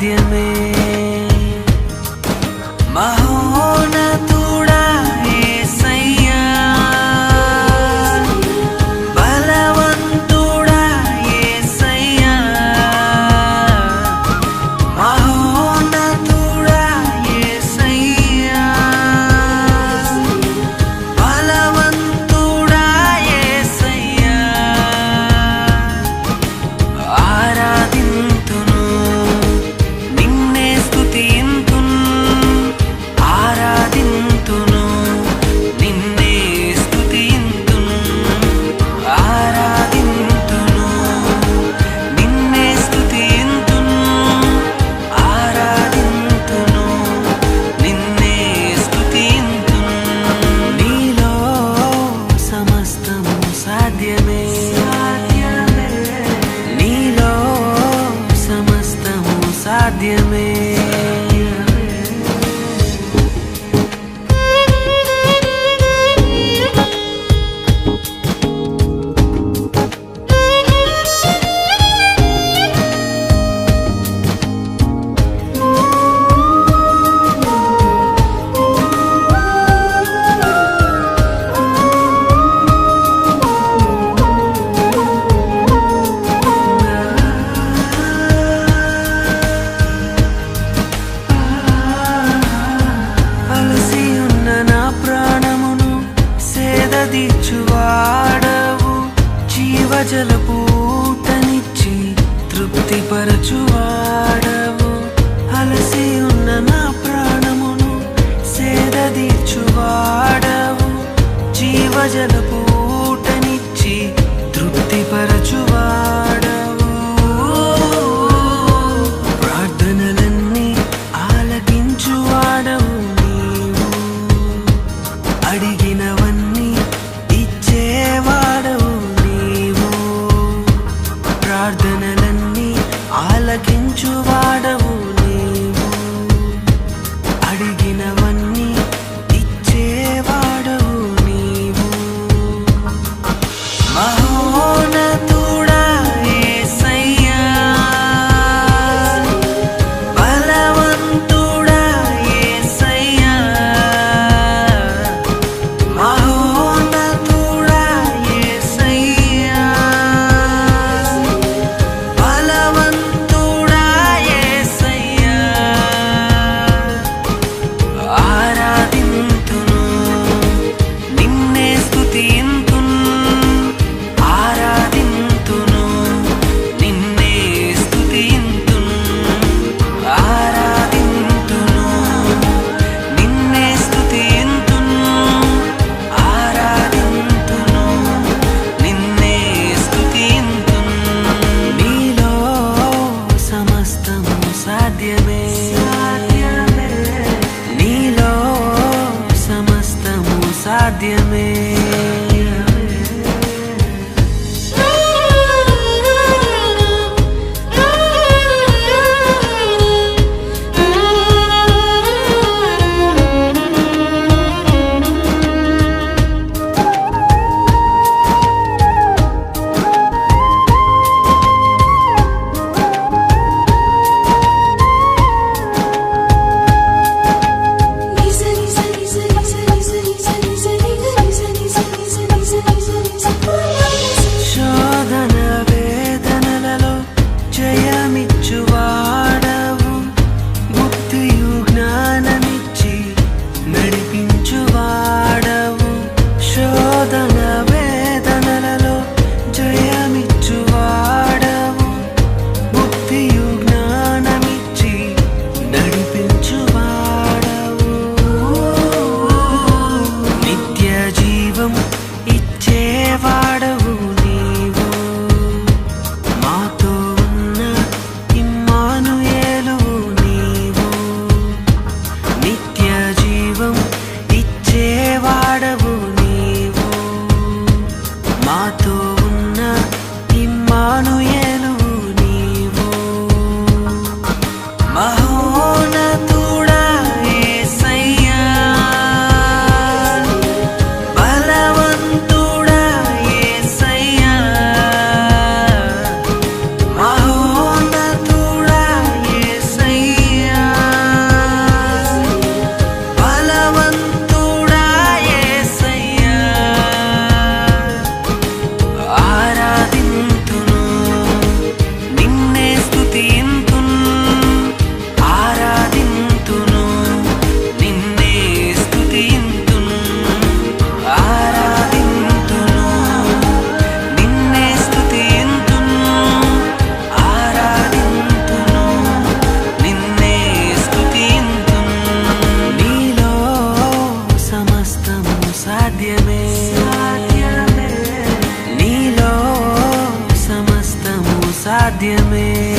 点没 సాధ్యమే. నీలో సమస్తము సాధ్యమే. ప్రార్థనలన్నీ ఆలకించు వాడవు నీవు. అడిగినవన్నీ ఇచ్చేవాడవు నీవు. మహోనతో Tiên cidade é.